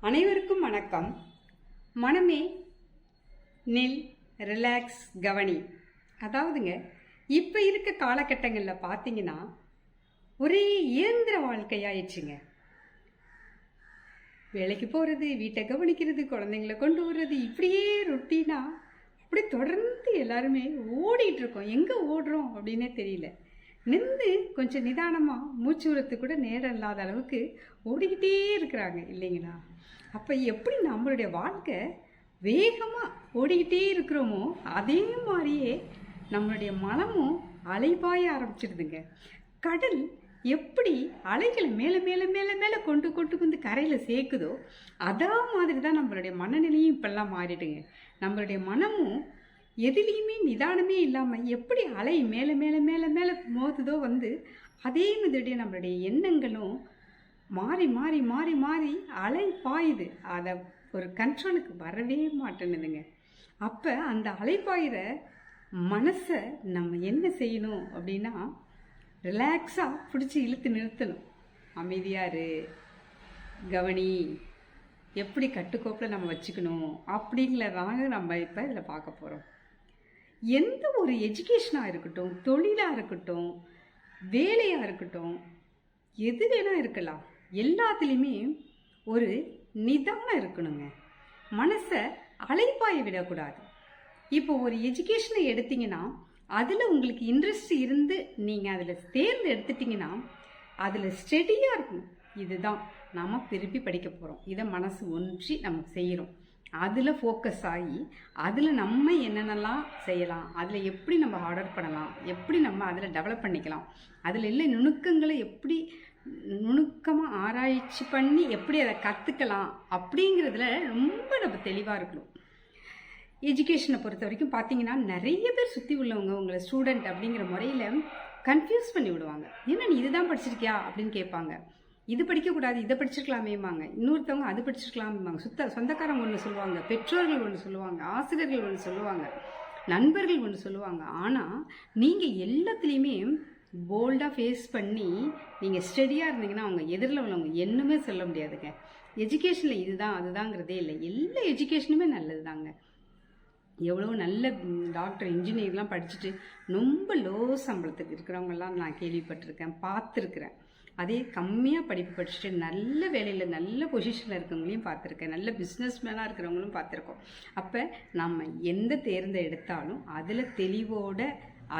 அனைவருக்கும் வணக்கம். மனமே நில் ரிலாக்ஸ் கவனி. அதாவதுங்க இப்போ இருக்க காலகட்டங்களில் பார்த்தீங்கன்னா ஒரே இயந்திர வாழ்க்கையாயிடுச்சுங்க. வேலைக்கு போகிறது வீட்டை கவனிக்கிறது குழந்தைங்கள கொண்டு வர்றது இப்படியே ரொட்டீனா அப்படி தொடர்ந்து எல்லாருமே ஓடிட்டு இருக்கோம். எங்கே ஓடுறோம் அப்படின்னே தெரியல. நின்று கொஞ்சம் நிதானமாக மூச்சு விடுறது கூட நேரம் இல்லாத அளவுக்கு ஓடிக்கிட்டே இருக்கிறாங்க இல்லைங்களா? அப்போ எப்படி நம்மளுடைய வாழ்க்கை வேகமாக ஓடிக்கிட்டே இருக்கிறோமோ அதே மாதிரியே நம்மளுடைய மனமும் அலைபாய ஆரம்பிச்சிடுதுங்க. கடல் எப்படி அலைகளை மேலே மேலே மேலே மேலே கொண்டு கொண்டு வந்து கரையில் சேர்க்குதோ அதே மாதிரி தான் நம்மளுடைய மனநிலையும் இப்பெல்லாம் மாறிடுங்க நம்மளுடைய மனமும் எதுலேயுமே நிதானமே இல்லாமல் எப்படி அலை மேலே மேலே மேலே மேலே மோதுதோ வந்து அதே மாதிரி நம்மளுடைய எண்ணங்களும் மாறி மாறி மாறி மாறி அலை பாயுது. அதை ஒரு கண்ட்ரோலுக்கு வரவே மாட்டேன்னுதுங்க. அப்போ அந்த அலை பாயிற மனசை நம்ம என்ன செய்யணும் அப்படின்னா ரிலாக்ஸாக பிடிச்சி இழுத்து நிறுத்தணும். அமைதியாக கவனி. எப்படி கட்டுக்கோப்பில் நம்ம வச்சுக்கணும் அப்படிங்கிறதாங்க நம்ம இப்போ இதில் பார்க்க போகிறோம் எந்த ஒரு எஜுகேஷனாக இருக்கட்டும் தொழிலாக இருக்கட்டும் வேலையாக இருக்கட்டும் எது வேணால் இருக்கலாம். எல்லாத்துலேயுமே ஒரு நிதானம் இருக்கணுங்க. மனசை அலைப்பாய விடக்கூடாது. இப்போ ஒரு எஜுகேஷனை எடுத்தீங்கன்னா அதில் உங்களுக்கு இன்ட்ரெஸ்ட் இருந்து நீங்கள் அதில் தேர்ந்து எடுத்துட்டிங்கன்னா அதில் ஸ்டெடியாக இருக்கும். இதுதான். நாம் திருப்பி படிக்க போகிறோம் இதை மனசு ஒன்றி நம்ம செய்கிறோம் அதில் ஃபோக்கஸ் ஆகி அதில் நம்ம என்னென்னலாம் செய்யலாம் அதில் எப்படி நம்ம ஆர்டர் பண்ணலாம் எப்படி நம்ம அதில் டெவலப் பண்ணிக்கலாம் அதில் இல்லை நுணுக்கங்களை எப்படி நுணுக்கமாக ஆராய்ச்சி பண்ணி எப்படி அதை கற்றுக்கலாம் அப்படிங்கிறதுல ரொம்ப நம்ம தெளிவாக இருக்கணும். எஜுகேஷனை பொறுத்த வரைக்கும் பார்த்தீங்கன்னா நிறைய பேர் சுற்றி உள்ளவங்க உங்களை ஸ்டூடெண்ட் அப்படிங்கிற முறையில் கன்ஃபியூஸ் பண்ணி விடுவாங்க. ஏன்னா நீ இதுதான் படிச்சிருக்கியா? அப்படின்னு கேட்பாங்க. இது படிக்கக்கூடாது இதை படிச்சிருக்கலாமேம்பாங்க. இன்னொருத்தவங்க அது படிச்சிருக்கலாமேம்பாங்க. சுத்த சொந்தக்காரங்க ஒன்று சொல்லுவாங்க பெற்றோர்கள் ஒன்று சொல்லுவாங்க ஆசிரியர்கள் ஒன்று சொல்லுவாங்க நண்பர்கள் ஒன்று சொல்லுவாங்க. ஆனால் நீங்கள் எல்லாத்துலேயுமே போல்டாக ஃபேஸ் பண்ணி நீங்கள் ஸ்டடியாக இருந்தீங்கன்னா அவங்க எதிரில் உள்ளவங்க என்னமே சொல்ல முடியாதுங்க. எஜுகேஷனில் இதுதான் அதுதாங்கிறதே இல்லை. எல்லா எஜுகேஷனுமே நல்லது தாங்க எவ்வளோ நல்ல டாக்டர் இன்ஜினியர்லாம் படிச்சுட்டு ரொம்ப லோ சம்பளத்துக்கு இருக்கிறவங்கலாம் நான் கேள்விப்பட்டிருக்கேன் பார்த்துருக்குறேன். அதே கம்மியாக படிப்பு படிச்சுட்டு நல்ல வேலையில் நல்ல பொசிஷனில் இருக்கவங்களையும் பார்த்துருக்கேன். நல்ல பிஸ்னஸ் மேனாக இருக்கிறவங்களும் பார்த்துருக்கோம். அப்போ நம்ம எந்த தேர்ந்த எடுத்தாலும் அதில் தெளிவோட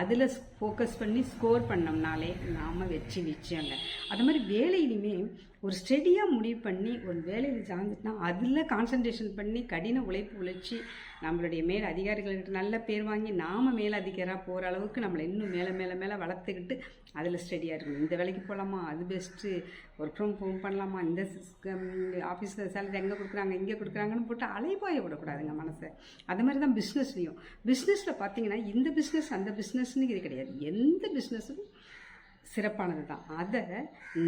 அதில் ஃபோக்கஸ் பண்ணி ஸ்கோர் பண்ணோம்னாலே நாம் வெற்றி நிச்சயங்க. அது மாதிரி வேலையிலுமே ஒரு ஸ்டெடியாக முடிவு பண்ணி ஒரு வேலையில் சார்ந்துட்டுனா அதில் கான்சன்ட்ரேஷன் பண்ணி கடின உழைப்பு உழைச்சி நம்மளுடைய மேல் அதிகாரிகள்கிட்ட நல்ல பேர் வாங்கி நாம் மேல் அதிகாராக போகிற அளவுக்கு நம்மளை இன்னும் மேலே மேலே மேலே வளர்த்துக்கிட்டு அதில் ஸ்டெடியாக இருக்கணும். இந்த வேலைக்கு போகலாமா அது பெஸ்ட்டு ஒர்க் ஃப்ரம் ஹோம் பண்ணலாமா? இந்த ஆஃபீஸில் சேலரி எங்கே கொடுக்குறாங்க இங்கே கொடுக்குறாங்கன்னு போட்டு அலைபாய விடக்கூடாதுங்க மனசை. அது மாதிரி தான் பிஸ்னஸ்லையும் பிஸ்னஸில் பார்த்தீங்கன்னா இந்த பிஸ்னஸ் அந்த பிஸ்னஸ்னு இது கிடையாது. எந்த பிஸ்னஸும் சிறப்பானது தான் அதை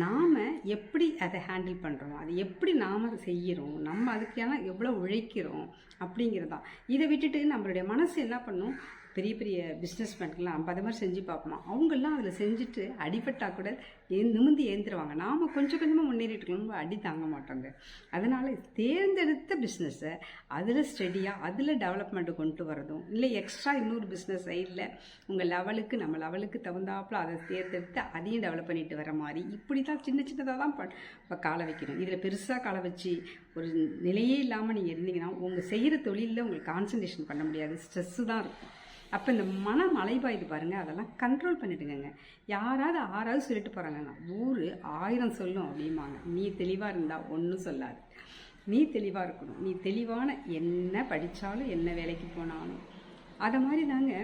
நாம் எப்படி அதை ஹேண்டில் பண்ணுறோம் அதை எப்படி நாம் செய்கிறோம் நம்ம அதுக்கான எவ்வளோ உழைக்கிறோம்? அப்படிங்கிறது தான் இதை விட்டுட்டு நம்மளுடைய மனசு என்ன பண்ணும்? பெரிய பெரிய பிஸ்னஸ் மேன்கெலாம் நம்ம அதை மாதிரி செஞ்சு பார்ப்போமா அவங்கெல்லாம் அதில் செஞ்சுட்டு அடிபட்டால் கூட ஏ நிமிந்து ஏந்திருவாங்க. நாம் கொஞ்சம் கொஞ்சமாக முன்னேறிட்டு இருக்கணும் அடி தாங்க மாட்டோங்க. அதனால் தேர்ந்தெடுத்த பிஸ்னஸை அதில் ஸ்டெடியாக அதில் டெவலப்மெண்ட்டு கொண்டு வரதும் இல்லை எக்ஸ்ட்ரா இன்னொரு பிஸ்னஸ் சைடில் உங்கள் லெவலுக்கு நம்ம லெவலுக்கு தகுந்தாப்பில் அதை தேர்ந்தெடுத்து அதையும் டெவலப் பண்ணிட்டு வர மாதிரி இப்படி தான் சின்ன சின்னதாக தான் இப்போ காலை வைக்கணும். இதில் பெருசாக காலை வச்சு ஒரு நிலையே இல்லாமல் நீங்கள் இருந்தீங்கன்னா உங்கள் செய்கிற தொழிலில் உங்களுக்கு கான்சன்ட்ரேஷன் பண்ண முடியாது. ஸ்ட்ரெஸ்ஸு தான் இருக்கும். அப்போ இந்த மனம் அலைபாயுது பாருங்கள் அதெல்லாம் கண்ட்ரோல் பண்ணிடுங்க யாராவது ஆறாவது சொல்லிட்டு போகிறாங்கன்னா ஊர் ஆயிரம் சொல்லும் அப்படிம்பாங்க. நீ தெளிவாக இருந்தால் ஒன்றும் சொல்லாது. நீ தெளிவாக இருக்கணும். நீ தெளிவான என்ன படித்தாலும் என்ன வேலைக்கு போனாலும். அதை மாதிரி தாங்க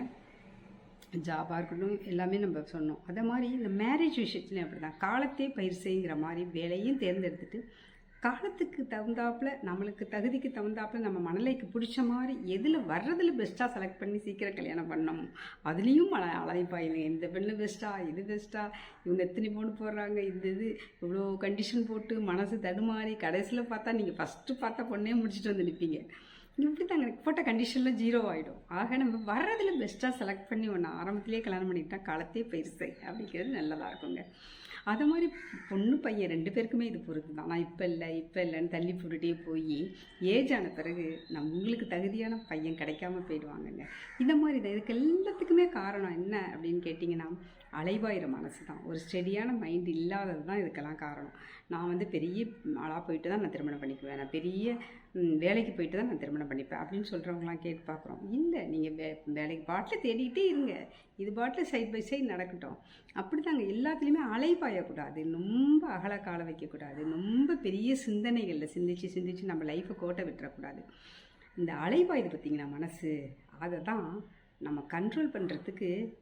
ஜாபாக இருக்கட்டும் எல்லாமே நம்ம சொன்னோம். அதை மாதிரி இந்த மேரேஜ் விஷயத்துலையும் அப்படி தான் காலத்தே பயிர் செய்கிற மாதிரி வேலையும் தேர்ந்தெடுத்துட்டு காலத்துக்கு தகுந்தாப்புல நம்மளுக்கு தகுதிக்கு தகுந்தாப்புல நம்ம மனநிலைக்கு பிடிச்ச மாதிரி எதில் வர்றதில் பெஸ்ட்டாக செலக்ட் பண்ணி சீக்கிரம் கல்யாணம் பண்ணோம் அதுலேயும் மழை அலைப்பாயிங்க. இந்த பெண்ணு பெஸ்ட்டாக இது பெஸ்ட்டாக இவங்க எத்தனை பொண்ணு போடுறாங்க இந்த இது இவ்வளோ கண்டிஷன் போட்டு மனசு தடுமாறி கடைசியில் பார்த்தா நீங்கள் ஃபஸ்ட்டு பார்த்தா பொண்ணே முடிச்சுட்டு வந்து நிற்பீங்க இப்படி தாங்க போட்ட கண்டிஷனில் ஜீரோ ஆகிடும் ஆக நம்ம வர்றதில் பெஸ்ட்டாக செலக்ட் பண்ணி ஒன்று ஆரம்பத்திலே கல்யாணம் பண்ணிக்கிட்டால் காலத்தே பெருசு அப்படிங்கிறது நல்லதாக இருக்குங்க. அது மாதிரி பொண்ணு பையன் ரெண்டு பேருக்குமே இது பொறுத்து தான் நான் இப்போ இல்லை இப்போ இல்லைன்னு தள்ளி போட்டுட்டே போய் ஏஜ் ஆன பிறகு நம்மளுக்கு தகுதியான பையன் கிடைக்காம போயிடுவாங்கங்க. இந்த மாதிரி தான். இதுக்கு எல்லாத்துக்குமே காரணம் என்ன அப்படின்னு கேட்டிங்கன்னா அலைவாயிற மனசு தான். ஒரு ஸ்டெடியான மைண்ட் இல்லாதது தான் இதுக்கெல்லாம் காரணம். நான் வந்து பெரிய ஆளாக போயிட்டு தான் நான் திருமணம் பண்ணிக்குவேன். நான் பெரிய வேலைக்கு போயிட்டு தான் நான் திருமணம் பண்ணிப்பேன். அப்படின்னு சொல்கிறவங்களாம் கேட்டு பார்க்குறோம். இல்லை நீங்கள் வே வேலைக்கு பாட்டில் தேடிக்கிட்டே இருங்க. இது பாட்டில் சைட் பை சைட் நடக்கட்டும். அப்படி தாங்க எல்லாத்துலேயுமே அலைப்பாயக்கூடாது ரொம்ப அகல கால வைக்கக்கூடாது. ரொம்ப பெரிய சிந்தனைகளில் சிந்திச்சு சிந்திச்சு நம்ம லைஃப்பை கோட்டை விட்டுறக்கூடாது. இந்த அலைப்பாயுது பார்த்தீங்கன்னா மனசு? அதை தான் நம்ம கண்ட்ரோல் பண்ணுறதுக்கு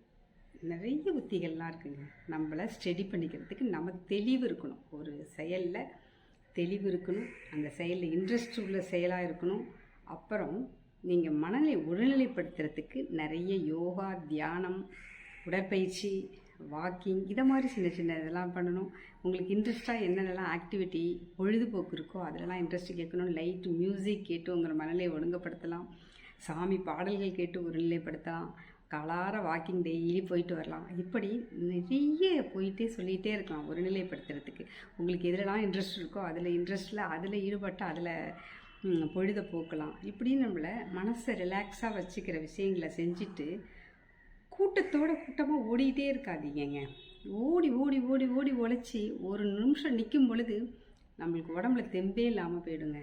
நிறைய உத்திகள்லாம் இருக்குங்க. நம்மளை ஸ்டெடி பண்ணிக்கிறதுக்கு நம்ம தெளிவு இருக்கணும். ஒரு செயலில் தெளிவு இருக்கணும் அந்த செயலில் இன்ட்ரெஸ்ட் உள்ள செயலாக இருக்கணும். அப்புறம் நீங்கள் மனநிலை ஒருநிலைப்படுத்துறதுக்கு நிறைய யோகா தியானம் உடற்பயிற்சி வாக்கிங் இதை மாதிரி சின்ன சின்ன இதெல்லாம் பண்ணணும். உங்களுக்கு இன்ட்ரெஸ்ட்டாக என்னென்னலாம் ஆக்டிவிட்டி பொழுதுபோக்கு இருக்கோ அதிலலாம் இன்ட்ரெஸ்ட் கேட்கணும். லைட் மியூசிக் கேட்டு உங்கள் மனநிலையை ஒழுங்குபடுத்தலாம். சாமி பாடல்கள் கேட்டு ஒருநிலைப்படுத்தலாம் கலார வாக்கிங் டெய்லி போயிட்டு வரலாம். இப்படி நிறைய போயிட்டே சொல்லிகிட்டே இருக்கலாம் ஒரு நிலைப்படுத்துறதுக்கு உங்களுக்கு எதுலலாம் இன்ட்ரெஸ்ட் இருக்கோ அதில் இன்ட்ரெஸ்ட்டில் அதில் ஈடுபட்டு அதில் பொழுத பொழுதை போக்கலாம். இப்படி நம்மளை மனசை ரிலாக்ஸாக வச்சுக்கிற விஷயங்களை செஞ்சுட்டு கூட்டத்தோட கூட்டமாக ஓடிக்கிட்டே இருக்காதீங்க ஓடி ஓடி ஓடி ஓடி உழைச்சி ஒரு நிமிஷம் நிற்கும் பொழுது நம்மளுக்கு உடம்புல தெம்பே இல்லாமல் போயிடுங்க.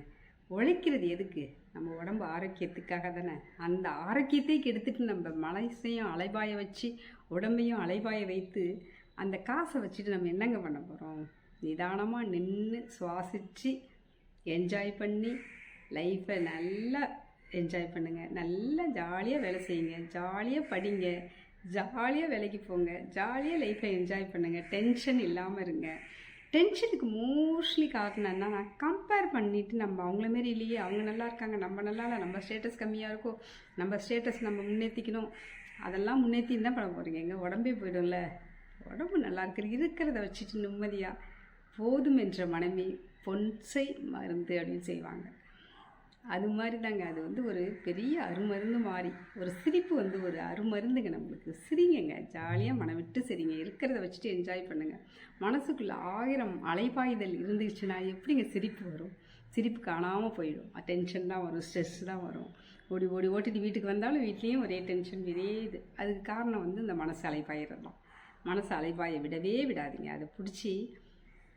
உழைக்கிறது எதுக்கு? நம்ம உடம்பு ஆரோக்கியத்துக்காக தானே. அந்த ஆரோக்கியத்தை கெடுத்துட்டு நம்ம மனசையும் அலைபாய வச்சு உடம்பையும் அலைபாய வைத்து அந்த காசை வச்சுட்டு நம்ம என்னங்க பண்ண போகிறோம் நிதானமாக நின்று சுவாசித்து என்ஜாய் பண்ணி லைஃப்பை நல்லா என்ஜாய் பண்ணுங்கள் நல்லா ஜாலியாக வேலை செய்யுங்க. ஜாலியாக படிங்க. ஜாலியாக வேலைக்கு போங்க. ஜாலியாக லைஃப்பை என்ஜாய் பண்ணுங்கள் டென்ஷன் இல்லாமல் இருங்க. டென்ஷனுக்கு மோஸ்ட்லி காரணம் என்னன்னா கம்பேர் பண்ணிட்டு நம்ம அவங்கள மாரி இல்லையே அவங்க நல்லா இருக்காங்க நம்ம நல்லா இல்லை நம்ம ஸ்டேட்டஸ் கம்மியாக இருக்கும் நம்ம ஸ்டேட்டஸ் நம்ம முன்னேற்றிக்கணும் அதெல்லாம் முன்னேற்றி தான் பண்ண போகிறீங்க எங்கள் உடம்பே போயிடும்ல. உடம்பு நல்லா இருக்கிற இருக்கிறத வச்சுட்டு நிம்மதியாக போதும் என்ற மனமே பொன்சை மருந்து அப்படின்னு செய்வாங்க. அது மாதிரி தாங்க அது வந்து ஒரு பெரிய அருமருந்து மாதிரி ஒரு சிரிப்பு வந்து ஒரு அருமருந்துங்க நம்மளுக்கு. சிரிங்கங்க. ஜாலியாக மனம் விட்டு சிரிங்க. இருக்கிறத வச்சுட்டு என்ஜாய் பண்ணுங்க. மனசுக்குள்ளே ஆயிரம் அலைபாய்தல் இருந்துச்சுன்னா எப்படிங்க சிரிப்பு வரும்? சிரிப்பு காணாமல் போயிடும். டென்ஷன் தான் வரும். ஸ்ட்ரெஸ் தான் வரும். ஓடி ஓடி ஓட்டிட்டு வீட்டுக்கு வந்தாலும் வீட்லேயும் ஒரே டென்ஷன் இதே இது. அதுக்கு காரணம் வந்து இந்த மனசு அலைபாயிறது தான் மனசு அலைபாய விடவே விடாதீங்க. அதை பிடிச்சி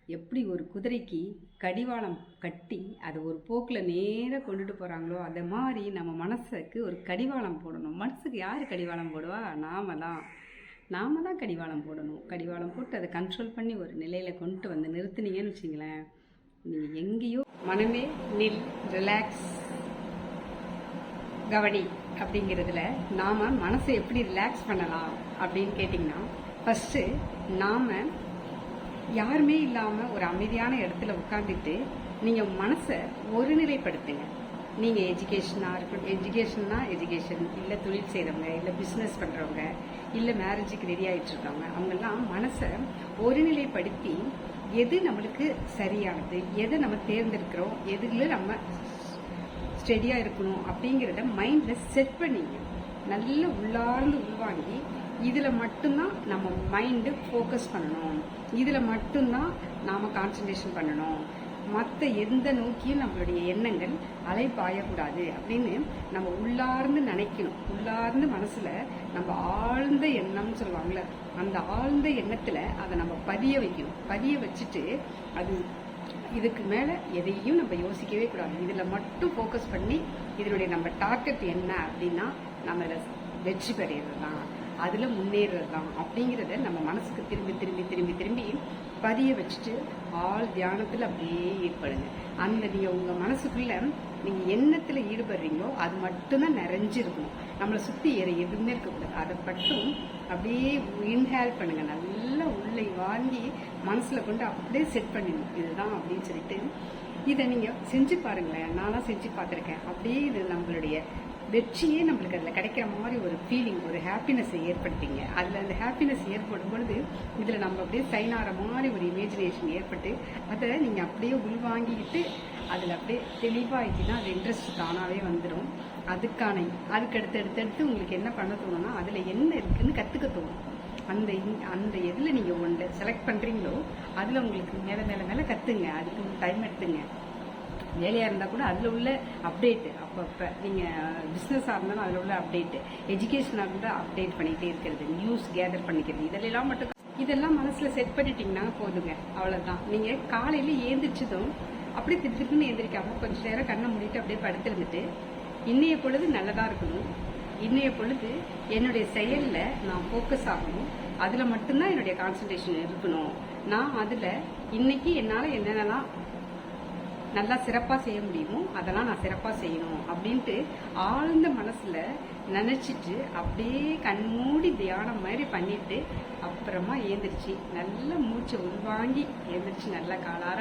எப்படி ஒரு குதிரைக்கு கடிவாளம் கட்டி அதை ஒரு போக்கில் நேராக கொண்டுட்டு போகிறாங்களோ அதை மாதிரி நம்ம மனசுக்கு ஒரு கடிவாளம் போடணும். மனசுக்கு யார் கடிவாளம் போடுவா? நாம தான் நாம தான் கடிவாளம் போடணும். கடிவாளம் போட்டு அதை கண்ட்ரோல் பண்ணி ஒரு நிலையில் கொண்டு வந்து நிறுத்துனீங்கன்னு வச்சிங்களேன். நீங்கள் எங்கேயோ மனமே நில் ரிலாக்ஸ் கவனி அப்படிங்கிறதுல நாம் மனசை எப்படி ரிலாக்ஸ் பண்ணலாம் அப்படின்னு கேட்டிங்கன்னா ஃபஸ்ட்டு நாம் யாருமே இல்லாமல் ஒரு அமைதியான இடத்துல உட்காந்துட்டு நீங்கள் மனசை ஒருநிலைப்படுத்துங்க. நீங்கள் எஜுகேஷனாக இருக்கட்டும் எஜுகேஷன்னா எஜுகேஷன் இல்லை தொழில் செய்கிறவங்க இல்லை பிஸ்னஸ் பண்ணுறவங்க இல்லை மேரேஜுக்கு ரெடி ஆகிட்டு இருக்கவங்க அவங்கெல்லாம் மனசை ஒருநிலைப்படுத்தி எது நம்மளுக்கு சரியானது எதை நம்ம தேர்ந்தெடுக்கிறோம் எதுல நம்ம ஸ்டெடியாக இருக்கணும் அப்படிங்கிறத மைண்டில் செட் பண்ணிங்க. நல்ல உள்ளார்ந்து உள்வாங்கி இதில் மட்டும்தான் நம்ம மைண்டு ஃபோக்கஸ் பண்ணணும். இதில் மட்டும்தான் நாம் கான்சன்ட்ரேஷன் பண்ணணும். மற்ற எந்த நோக்கியும் நம்மளுடைய எண்ணங்கள் அலைப்பாயக்கூடாது அப்படின்னு நம்ம உள்ளார்ந்து நினைக்கணும். உள்ளார்ந்து மனசில் நம்ம ஆழ்ந்த எண்ணம்னு சொல்லுவாங்கள்ல அந்த ஆழ்ந்த எண்ணத்தில் அதை நம்ம பதிய வைக்கணும். பதிய வச்சுட்டு அது இதுக்கு மேலே எதையும் நம்ம யோசிக்கவே கூடாது. இதில் மட்டும் ஃபோக்கஸ் பண்ணி இதனுடைய நம்ம டார்கெட் என்ன அப்படின்னா நம்ம வெற்றி பெறுறது தான் அதில் முன்னேறது தான் அப்படிங்கிறத நம்ம மனசுக்கு திரும்பி திரும்பி திரும்பி திரும்பி பதிய வச்சுட்டு ஆள் தியானத்தில் அப்படியே ஈடுபடுங்க. அந்த நீங்கள் உங்கள் மனசுக்குள்ள நீங்கள் எண்ணத்தில் ஈடுபடுறீங்களோ அது மட்டும்தான் நிறைஞ்சிருக்கணும் நம்மளை சுற்றி ஏற எதுவுமே இருக்கக்கூடாது. அதை மட்டும் அப்படியே இன்ஹேல் பண்ணுங்கள் நல்லா உள்ளே வாங்கி மனசில் கொண்டு அப்படியே செட் பண்ணிடணும் இதுதான் அப்படின்னு சொல்லிட்டு இதை நீங்கள் செஞ்சு பாருங்களேன். நானும் செஞ்சு பார்த்துருக்கேன். அப்படியே இது நம்மளுடைய வெற்றியே நம்மளுக்கு அதில் கிடைக்கிற மாதிரி ஒரு ஃபீலிங் ஒரு ஹாப்பினஸை ஏற்படுத்திங்க. அதில் அந்த ஹாப்பினஸ் ஏற்படும் பொழுது இதில் நம்ம அப்படியே சைன் ஆகிற மாதிரி ஒரு இமேஜினேஷன் ஏற்பட்டு அதை நீங்கள் அப்படியே உள்வாங்கிக்கிட்டு அதில் அப்படியே தெளிவாகிட்டுனா அது இன்ட்ரெஸ்ட் தானாகவே வந்துடும் அதுக்கான அதுக்கு அடுத்து அடுத்தடுத்து உங்களுக்கு என்ன பண்ண தோணும்னா அதில் என்ன இருக்குதுன்னு கற்றுக்க தோணும். அந்த இன்- அந்த எதில் நீங்கள் ஒன்றை செலக்ட் பண்ணுறீங்களோ அதில் உங்களுக்கு மேலே மேலே மேலே கற்றுங்க அதுக்கு டைம் எடுத்துங்க. வேலையாக இருந்தால் கூட அதில் உள்ள அப்டேட்டு அப்பப்போ நீங்கள் பிஸ்னஸாக இருந்தாலும் அதில் உள்ள அப்டேட்டு எஜுகேஷனாக இருந்தால் அப்டேட் பண்ணிகிட்டே இருக்கிறது நியூஸ் கேதர் பண்ணிக்கிறது இதெல்லாம் மட்டும் இதெல்லாம் மனசில் செட் பண்ணிட்டீங்கன்னா போதுங்க அவ்வளோதான் நீங்கள் காலையில் ஏந்திரிச்சதும் அப்படியே திரு திருன்னு ஏந்திரிக்காம நேரம் கண்ணை மூடிட்டு அப்படியே படுத்திருந்துட்டு இன்னைய பொழுது நல்லதாக இருக்கணும். இன்னைய பொழுது என்னுடைய செயலில் நான் ஃபோக்கஸ் ஆகணும். அதில் மட்டும்தான் என்னுடைய கான்சன்ட்ரேஷன் இருக்கணும். நான் அதில் இன்னைக்கு என்னால் என்னென்னலாம் நல்லா சிறப்பாக செய்ய முடியுமோ அதெல்லாம் நான் சிறப்பாக செய்யணும் அப்படின்ட்டு ஆழ்ந்த மனசில் நினச்சிட்டு அப்படியே கண்மூடி தியானம் மாதிரி பண்ணிட்டு அப்புறமா ஏந்திரிச்சு நல்ல மூச்சை உள்வாங்கி ஏந்திரிச்சு நல்லா காலார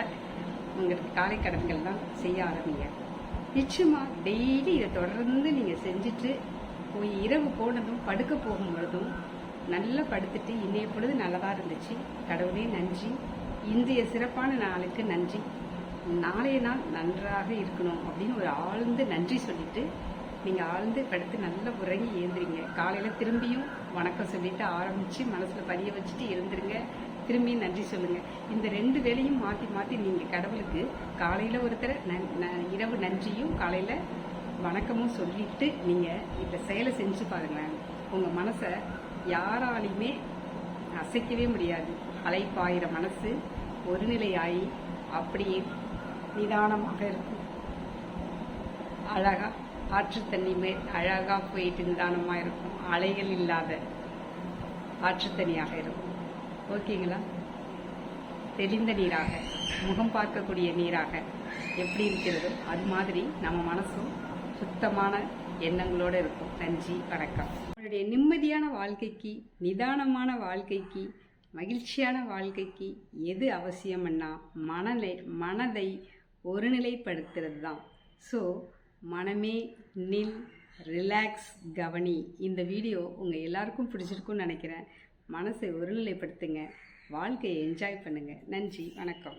உங்களுக்கு காலை கடன்கள்லாம் செய்ய ஆரம்பிங்க. நிச்சயமாக டெய்லி இதை தொடர்ந்து நீங்கள் செஞ்சுட்டு போய் இரவு போனதும் படுக்க போகும்பொழுதும் நல்லா படுத்துட்டு இன்னைய பொழுது நல்லதாக இருந்துச்சு. கடவுளே நன்றி. இன்றைய சிறப்பான நாளுக்கு நன்றி. நாளைய நாள் நன்றாக இருக்கணும் அப்படின்னு ஒரு ஆழ்ந்து நன்றி சொல்லிட்டு நீங்கள் ஆழ்ந்து படுத்து நல்லா உறங்கி ஏந்திரிங்க காலையில் திரும்பியும் வணக்கம் சொல்லிட்டு ஆரம்பித்து மனசில் பதிய வச்சுட்டு எழுந்துருங்க. திரும்பியும் நன்றி சொல்லுங்கள் இந்த ரெண்டு வேலையும் மாற்றி மாற்றி நீங்கள் கடவுளுக்கு காலையில் ஒருத்தர் நன் ந- இரவு நன்றியும் காலையில் வணக்கமும் சொல்லிட்டு நீங்கள் இந்த செயலை செஞ்சு பாருங்களேன். உங்கள் மனசை யாராலையுமே அசைக்கவே முடியாது. அலைப்பாயிற மனசு ஒருநிலையாகி அப்படியே நிதானமாக இருக்கும். அழகா ஆற்று தண்ணி மேல் அழகா போயிட்டு நிதானமாக இருக்கும். அலைகள் இல்லாத ஆற்று தண்ணியாக இருக்கும். ஓகேங்களா? தெளிந்த நீராக முகம் பார்க்கக்கூடிய நீராக எப்படி இருக்கிறதோ அது மாதிரி நம்ம மனசும் சுத்தமான எண்ணங்களோட இருக்கும். நன்றி வணக்கம். நம்மளுடைய நிம்மதியான வாழ்க்கைக்கு நிதானமான வாழ்க்கைக்கு மகிழ்ச்சியான வாழ்க்கைக்கு எது அவசியம்னா மனலை மனதை ஒருநிலைப்படுத்துறது தான் ஸோ மனமே நில் ரிலாக்ஸ் கவனி. இந்த வீடியோ உங்கள் எல்லாருக்கும் பிடிச்சிருக்கும்னு நினைக்கிறேன். மனசை ஒருநிலைப்படுத்துங்க. வாழ்க்கையை என்ஜாய் பண்ணுங்கள் நன்றி. வணக்கம்.